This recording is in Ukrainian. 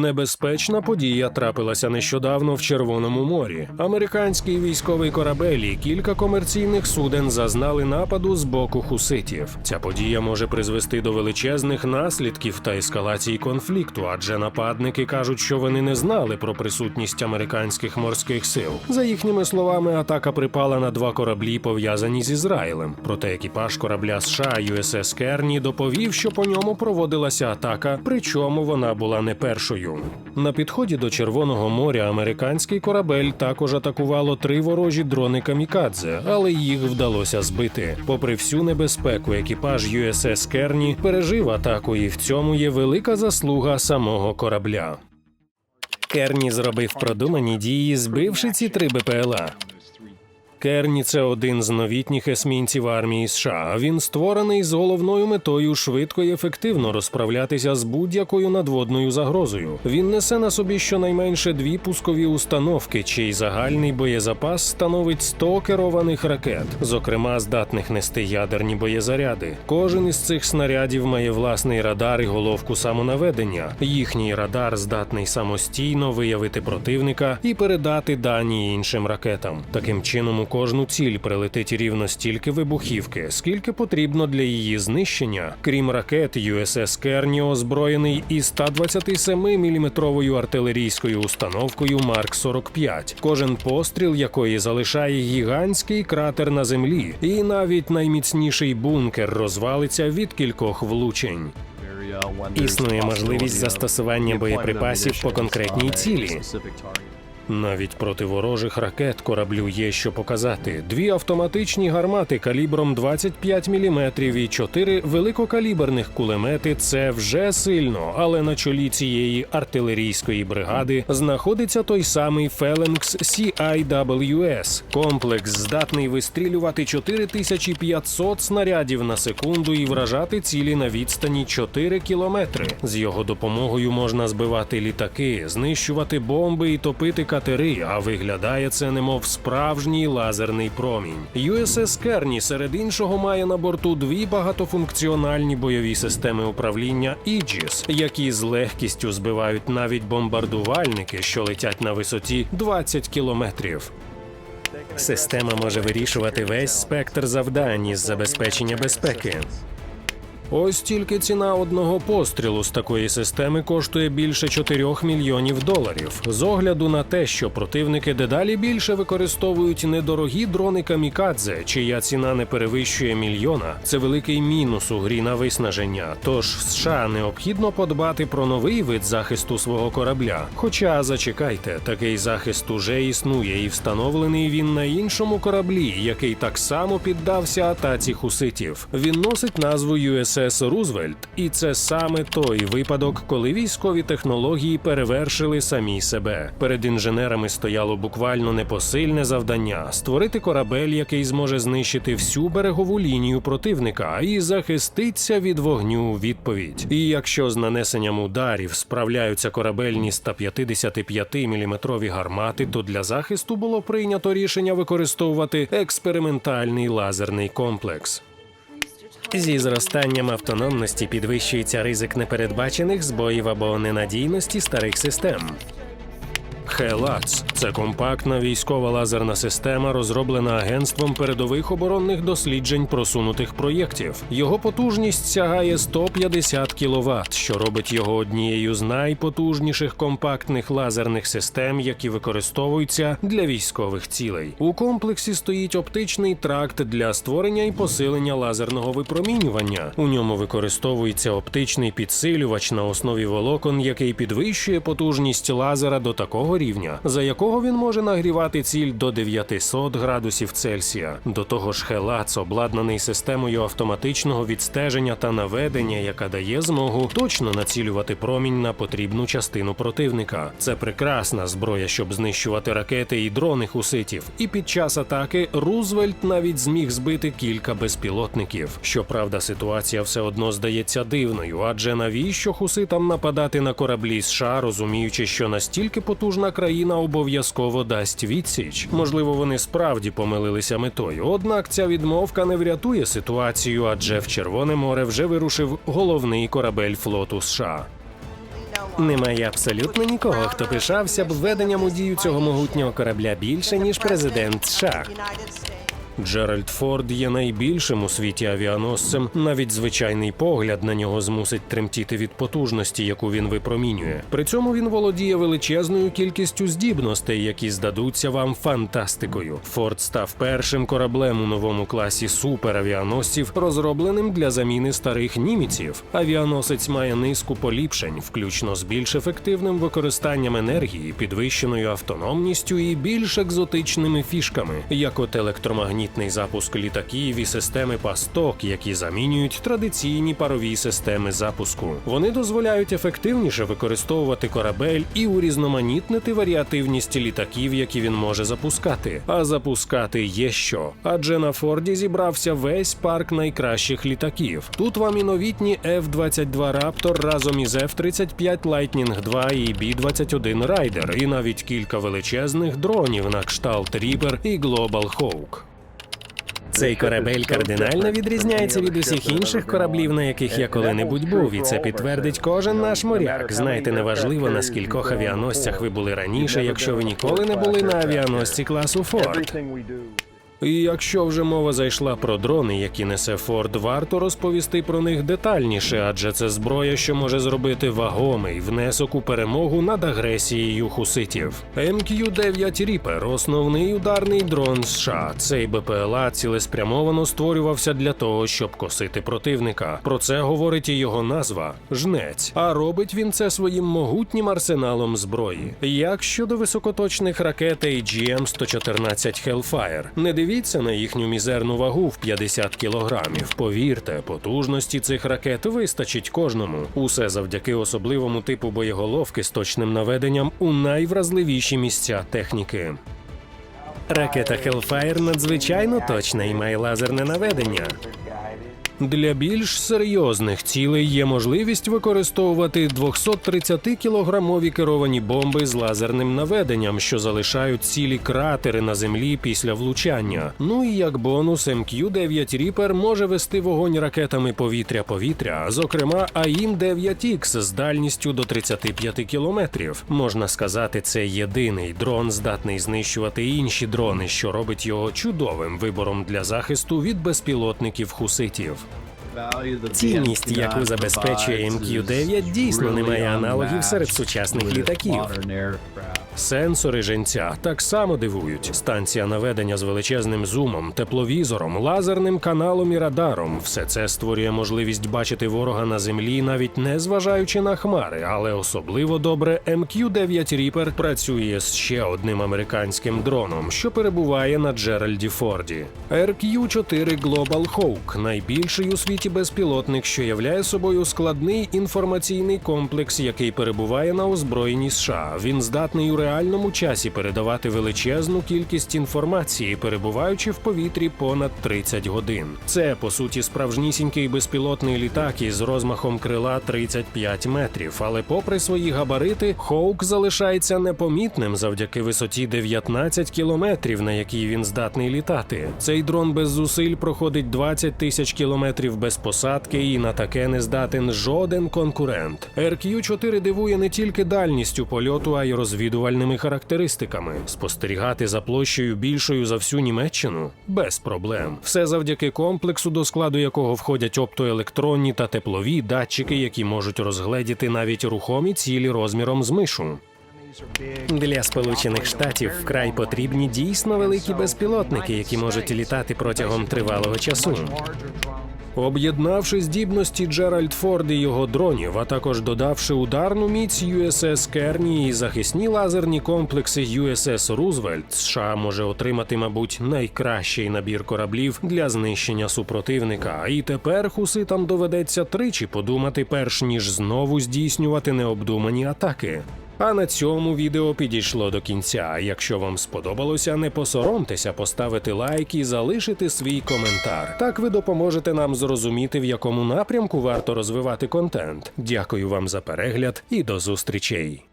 Небезпечна подія трапилася нещодавно в Червоному морі. Американський військовий корабель і кілька комерційних суден зазнали нападу з боку хуситів. Ця подія може призвести до величезних наслідків та ескалації конфлікту, адже нападники кажуть, що вони не знали про присутність американських морських сил. За їхніми словами, атака припала на два кораблі, пов'язані з Ізраїлем. Проте екіпаж корабля США USS Керні доповів, що по ньому проводилася атака, причому вона була не першою. На підході до Червоного моря американський корабель також атакувало три ворожі дрони камікадзе, але їх вдалося збити. Попри всю небезпеку, екіпаж USS Керні пережив атаку, і в цьому є велика заслуга самого корабля. Керні зробив продумані дії, збивши ці три БПЛА. Керні це один з новітніх есмінців армії США. Він створений з головною метою швидко і ефективно розправлятися з будь-якою надводною загрозою. Він несе на собі щонайменше дві пускові установки, чий загальний боєзапас становить 100 керованих ракет, зокрема здатних нести ядерні боєзаряди. Кожен із цих снарядів має власний радар і головку самонаведення. Їхній радар здатний самостійно виявити противника і передати дані іншим ракетам. Таким чином, у кожну ціль прилетить рівно стільки вибухівки, скільки потрібно для її знищення. Крім ракет, USS Керні озброєний і 127-мм артилерійською установкою Марк 45 кожен постріл якої залишає гігантський кратер на землі, і навіть найміцніший бункер розвалиться від кількох влучень. Існує можливість застосування боєприпасів по конкретній цілі. Навіть проти ворожих ракет кораблю є що показати: дві автоматичні гармати калібром 25 мм і чотири великокаліберних кулемети це вже сильно. Але на чолі цієї артилерійської бригади знаходиться той самий Phalanx CIWS. Комплекс здатний вистрілювати 4500 снарядів на секунду і вражати цілі на відстані 4 кілометри. З його допомогою можна збивати літаки, знищувати бомби і топити катери, а виглядає це немов справжній лазерний промінь. USS Керні серед іншого має на борту дві багатофункціональні бойові системи управління Aegis, які з легкістю збивають навіть бомбардувальники, що летять на висоті 20 кілометрів. Система може вирішувати весь спектр завдань із забезпечення безпеки. Ось тільки ціна одного пострілу з такої системи коштує більше 4 мільйонів доларів. З огляду на те, що противники дедалі більше використовують недорогі дрони камікадзе, чия ціна не перевищує мільйона. Це великий мінус у грі на виснаження. Тож США необхідно подбати про новий вид захисту свого корабля. Хоча зачекайте, такий захист уже існує і встановлений він на іншому кораблі, який так само піддався атаці хуситів. Він носить назву USS Рузвельт, і це саме той випадок, коли військові технології перевершили самі себе. Перед інженерами стояло буквально непосильне завдання створити корабель, який зможе знищити всю берегову лінію противника і захиститься від вогню у відповідь. І якщо з нанесенням ударів справляються корабельні 155-мм гармати, то для захисту було прийнято рішення використовувати експериментальний лазерний комплекс. Зі зростанням автономності підвищується ризик непередбачених збоїв або ненадійності старих систем. Хелац це компактна військова лазерна система, розроблена агентством передових оборонних досліджень просунутих проєктів. Його потужність сягає 150 кВт, що робить його однією з найпотужніших компактних лазерних систем, які використовуються для військових цілей. У комплексі стоїть оптичний тракт для створення і посилення лазерного випромінювання. У ньому використовується оптичний підсилювач на основі волокон, який підвищує потужність лазера до такого рівня, за якого він може нагрівати ціль до 900 градусів Цельсія. До того ж, Хелац обладнаний системою автоматичного відстеження та наведення, яка дає змогу точно націлювати промінь на потрібну частину противника. Це прекрасна зброя, щоб знищувати ракети і дрони хуситів. І під час атаки Рузвельт навіть зміг збити кілька безпілотників. Щоправда, ситуація все одно здається дивною, адже навіщо хуситам нападати на кораблі США, розуміючи, що настільки потужна країна обов'язково дасть відсіч. Можливо, вони справді помилилися метою. Однак ця відмовка не врятує ситуацію, адже в Червоне море вже вирушив головний корабель флоту США. Немає абсолютно нікого, хто пишався б введенням у дію цього могутнього корабля більше, ніж президент США. Джеральд Форд є найбільшим у світі авіаносцем. Навіть звичайний погляд на нього змусить тремтіти від потужності, яку він випромінює. При цьому він володіє величезною кількістю здібностей, які здадуться вам фантастикою. Форд став першим кораблем у новому класі суперавіаносців, розробленим для заміни старих німіців. Авіаносець має низку поліпшень, включно з більш ефективним використанням енергії, підвищеною автономністю і більш екзотичними фішками, як от електромагнітний запуск літаків і системи пасток, які замінюють традиційні парові системи запуску. Вони дозволяють ефективніше використовувати корабель і урізноманітнити варіативність літаків, які він може запускати. А запускати є що. Адже на Форді зібрався весь парк найкращих літаків. Тут вам і новітні F-22 Raptor разом із F-35 Lightning 2 і B-21 Raider, і навіть кілька величезних дронів на кшталт Reaper і Global Hawk. Цей корабель кардинально відрізняється від усіх інших кораблів, на яких я коли-небудь був, і це підтвердить кожен наш моряк. Знаєте, неважливо на скількох авіаносцях ви були раніше, якщо ви ніколи не були на авіаносці класу Форд. І якщо вже мова зайшла про дрони, які несе Форд, варто розповісти про них детальніше, адже це зброя, що може зробити вагомий внесок у перемогу над агресією хуситів. МК-9 Reaper – основний ударний дрон США. Цей БПЛА цілеспрямовано створювався для того, щоб косити противника. Про це говорить і його назва жнець. А робить він це своїм могутнім арсеналом зброї. Як щодо високоточних ракет AGM-114 Hellfire, не дивіться на їхню мізерну вагу в 50 кілограмів. Повірте, потужності цих ракет вистачить кожному. Усе завдяки особливому типу боєголовки з точним наведенням у найвразливіші місця техніки. Ракета Hellfire надзвичайно точна і має лазерне наведення. Для більш серйозних цілей є можливість використовувати 230-кілограмові керовані бомби з лазерним наведенням, що залишають цілі кратери на землі після влучання. Ну і як бонус, МК-9 Reaper може вести вогонь ракетами повітря-повітря, зокрема АІМ-9Х з дальністю до 35 кілометрів. Можна сказати, це єдиний дрон, здатний знищувати інші дрони, що робить його чудовим вибором для захисту від безпілотників хуситів. Цінність, яку забезпечує МК-9, дійсно не має аналогів серед сучасних літаків. Сенсори женця так само дивують. Станція наведення з величезним зумом, тепловізором, лазерним каналом і радаром. Все це створює можливість бачити ворога на землі, навіть не зважаючи на хмари. Але особливо добре МК-9 Reaper працює з ще одним американським дроном, що перебуває на Джеральді Форді. RQ-4 Global Hawk – найбільший у світі безпілотник, що являє собою складний інформаційний комплекс, який перебуває на озброєнні США. Він здатний у реальному часі передавати величезну кількість інформації, перебуваючи в повітрі понад 30 годин. Це по суті справжнісінький безпілотний літак із розмахом крила 35 метрів. Але, попри свої габарити, Хоук залишається непомітним завдяки висоті 19 кілометрів, на якій він здатний літати. Цей дрон без зусиль проходить 20 тисяч кілометрів без посадки, і на таке не здатен жоден конкурент. RQ-4 дивує не тільки дальністю польоту, а й розвідувальними характеристиками. Спостерігати за площею більшою за всю Німеччину без проблем. Все завдяки комплексу, до складу якого входять оптоелектронні та теплові датчики, які можуть розгледіти навіть рухомі цілі розміром з мишу. Для сполучених штатів вкрай потрібні дійсно великі безпілотники, які можуть літати протягом тривалого часу. Об'єднавши здібності Джеральд Форд і його дронів, а також додавши ударну міць USS Керні і захисні лазерні комплекси USS Рузвельт, США може отримати, мабуть, найкращий набір кораблів для знищення супротивника. І тепер хуситам доведеться тричі подумати, перш ніж знову здійснювати необдумані атаки. А на цьому відео підійшло до кінця. Якщо вам сподобалося, не посоромтеся поставити лайк і залишити свій коментар. Так ви допоможете нам зрозуміти, в якому напрямку варто розвивати контент. Дякую вам за перегляд і до зустрічей.